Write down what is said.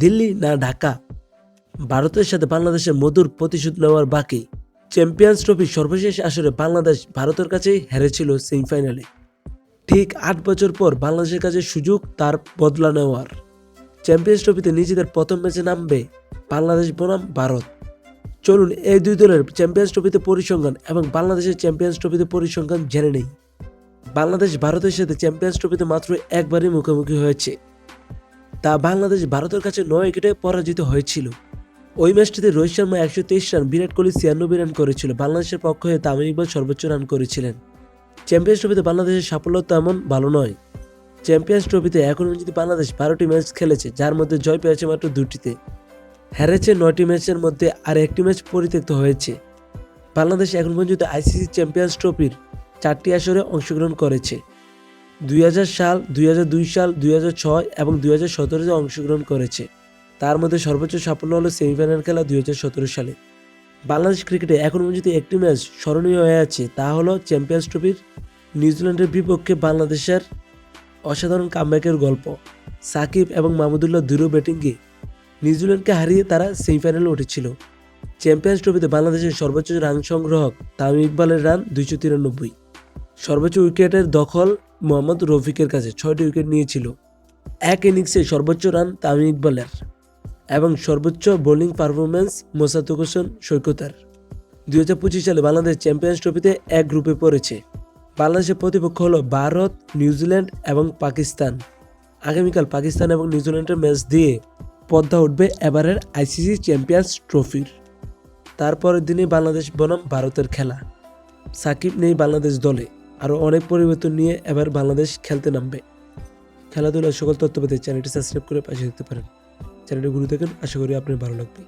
দিল্লি না ঢাকা? ভারতের সাথে বাংলাদেশের মধুর প্রতিশোধ নেওয়ার বাকি চ্যাম্পিয়ন্স ট্রফির সর্বশেষ আসরে বাংলাদেশ ভারতের কাছেই হেরেছিল সেমিফাইনালে। ঠিক আট বছর পর বাংলাদেশের কাছে সুযোগ তার বদলা নেওয়ার। চ্যাম্পিয়ন্স ট্রফিতে নিজেদের প্রথম ম্যাচে নামবে বাংলাদেশ বনাম ভারত। চলুন এই দুই দলের চ্যাম্পিয়ন্স ট্রফিতে পরিসংখ্যান এবং বাংলাদেশের চ্যাম্পিয়ন্স ট্রফিতে পরিসংখ্যান জেনে নেই। বাংলাদেশ ভারতের সাথে চ্যাম্পিয়ন্স ট্রফিতে মাত্র একবারই মুখোমুখি হয়েছে। তা বাংলাদেশ ভারতের কাছে নয় উইকেটে পরাজিত হয়েছিল। ওই ম্যাচটিতে রোহিত শর্মা একশো তেইশ রান, বিরাট কোহলি ছিয়ানব্বই রান করেছিল। বাংলাদেশের পক্ষ হয়ে তামিম ইকবাল সর্বোচ্চ রান করেছিলেন। চ্যাম্পিয়ন্স ট্রফিতে বাংলাদেশের সাফল্য তেমন ভালো নয়। চ্যাম্পিয়ন্স ট্রফিতে এখন পর্যন্ত বাংলাদেশ বারোটি ম্যাচ খেলেছে, যার মধ্যে জয় পেয়েছে মাত্র দুটিতে, হেরেছে নয়টি ম্যাচের মধ্যে আর একটি ম্যাচ পরিত্যক্ত হয়েছে। বাংলাদেশ এখন পর্যন্ত আইসিসি চ্যাম্পিয়ন্স ট্রফির চারটি আসরে অংশগ্রহণ করেছে। দুই হাজার সাল, দুই হাজার দুই সাল, দুই এবং দুই হাজার সতেরোতে অংশগ্রহণ করেছে। তার মধ্যে সর্বোচ্চ সাফল্য হলো সেমিফাইনাল খেলা দুই হাজার সতেরো সালে। বাংলাদেশ ক্রিকেটে এখন পর্যন্ত একটি ম্যাচ স্মরণীয় হয়ে আছে, তা হলো চ্যাম্পিয়ন্স ট্রফির নিউজিল্যান্ডের বিপক্ষে বাংলাদেশের অসাধারণ কামব্যাকের গল্প। সাকিব এবং মাহমুদুল্লাহ দৃঢ় ব্যাটিংয়ে নিউজিল্যান্ডকে হারিয়ে তারা সেমিফাইনালে উঠেছিল। চ্যাম্পিয়ন্স ট্রফিতে বাংলাদেশের সর্বোচ্চ রান সংগ্রাহক তামিম ইকবালের রান দুইশো তিরানব্বই। সর্বোচ্চ উইকেটের দখল মোহাম্মদ রফিকের কাছে ছয়টি উইকেট নিয়েছিল। এক ইনিংসে সর্বোচ্চ রান তামিম ইকবালের এবং সর্বোচ্চ বোলিং পারফরমেন্স মোসাতুক হোসেন সৈকতার। দুই হাজার পঁচিশ সালে বাংলাদেশ চ্যাম্পিয়ন্স ট্রফিতে এক গ্রুপে পড়েছে। বাংলাদেশের প্রতিপক্ষ হল ভারত, নিউজিল্যান্ড এবং পাকিস্তান। আগামীকাল পাকিস্তান এবং নিউজিল্যান্ডের ম্যাচ দিয়ে পদ্মা উঠবে এবারের আইসিসি চ্যাম্পিয়ন্স ট্রফির। তারপরের দিনে বাংলাদেশ বনাম ভারতের খেলা। সাকিব নেই বাংলাদেশ দলে। আরও অনেক পরিবর্তন নিয়ে এবার বাংলাদেশ খেলতে নামবে। খেলাধুলার সকল তথ্য পেতে চ্যানেলটি সাবস্ক্রাইব করে পাশে দেখতে পারেন। চ্যানেলটি ঘুরে দেখেন আশা করি আপনার ভালো লাগবে।